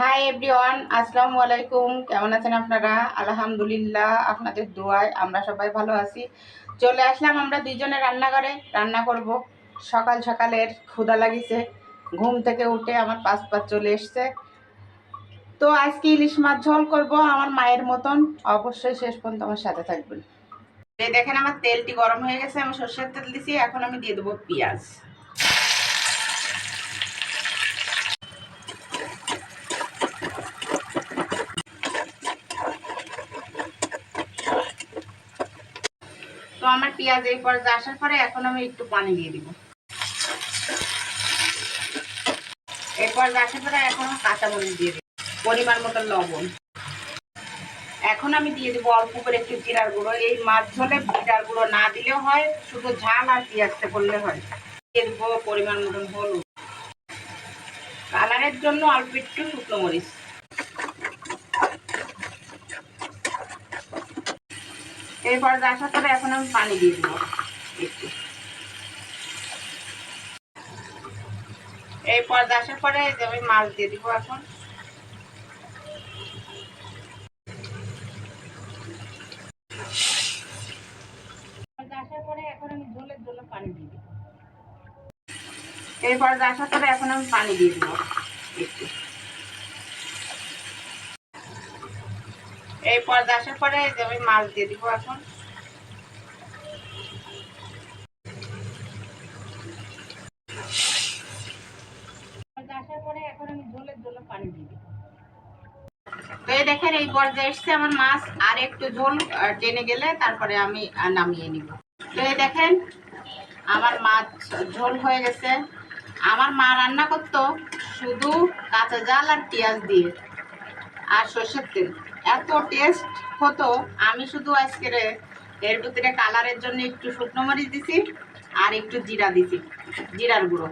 Hi everyone আসসালামু আলাইকুম। কেমন আছেন আপনারা? আলহামদুলিল্লাহ, আপনাদের দোয়ায় আমরা সবাই ভালো আছি। চলে আসলাম আমরা দুইজনে রান্নাঘরে, রান্না করব। সকাল সকালের ক্ষুধা লাগিছে। ঘুম থেকে উঠে আমার পাঁচ পাঁচ চলে এসছে। তো আজকে ইলিশ মাছ ঝোল করব আমার মায়ের মতন। অবশ্যই শেষ পর্যন্ত আমার সাথে থাকবেন। দেখেন আমার তেলটি গরম হয়ে গেছে, আমি সর্ষের তেল দিছি, এখন আমি দিয়ে দেবো পেঁয়াজ। তো আমার পেঁয়াজ এই পর্যায়ে আসার পরে এখন আমি একটু পানি দিয়ে দিব। এরপর আসার পরে এখন কাঁচামরিচ দিয়ে দিব, পরিমাণ মতো লবণ। এখন আমি দিয়ে দেবো অল্প করে একটু জিরার গুঁড়ো। এই মাছ ঝোলে জিরার গুঁড়ো না দিলেও হয়, শুধু ঝাল আর পেঁয়াজটা করলে হয়। দিয়ে দেবো পরিমাণ মতন হলুদ। কালারের জন্য অল্প একটু শুকনো মরিচ। এরপর আসার পরে এখন আমি পানি দিয়ে দেবো। একটু এই পর্দা আসার পরে আমি মাছ দিয়ে দিব এখন। আসার পরে এখন আমি ঝোলের জন্য পানি দিয়ে দিব। এই পর্দা আসার পরে এখন আমি পানি দিয়ে দিব। একটু এই আসার পরে আমি মাছ দিয়ে দিব এখন। আমি ঝোলের জন্য পানি দিয়ে দিব। এই দেখেন, এই পর্যায়ে এসছে আমার মাছ, আর একটু ঝোল টেনে গেলে তারপরে আমি নামিয়ে নিব। তো এই দেখেন, আমার মাছ ঝোল হয়ে গেছে। আমার মা রান্না করতো শুধু কাঁচা জাল আর পেঁয়াজ দিয়ে, আর সর্ষের তেল। এত টেস্ট হতো, আমি শুধু আজকে এর ভিতরে কালারের জন্য একটু শুকনো মরিচ দিছি আর একটু জিরা দিছি, জিরার গুঁড়ো।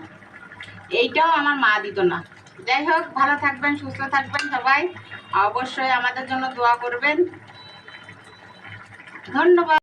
এইটাও আমার মা দিত না। যাই হোক, ভালো থাকবেন, সুস্থ থাকবেন সবাই। অবশ্যই আমাদের জন্য দোয়া করবেন। ধন্যবাদ।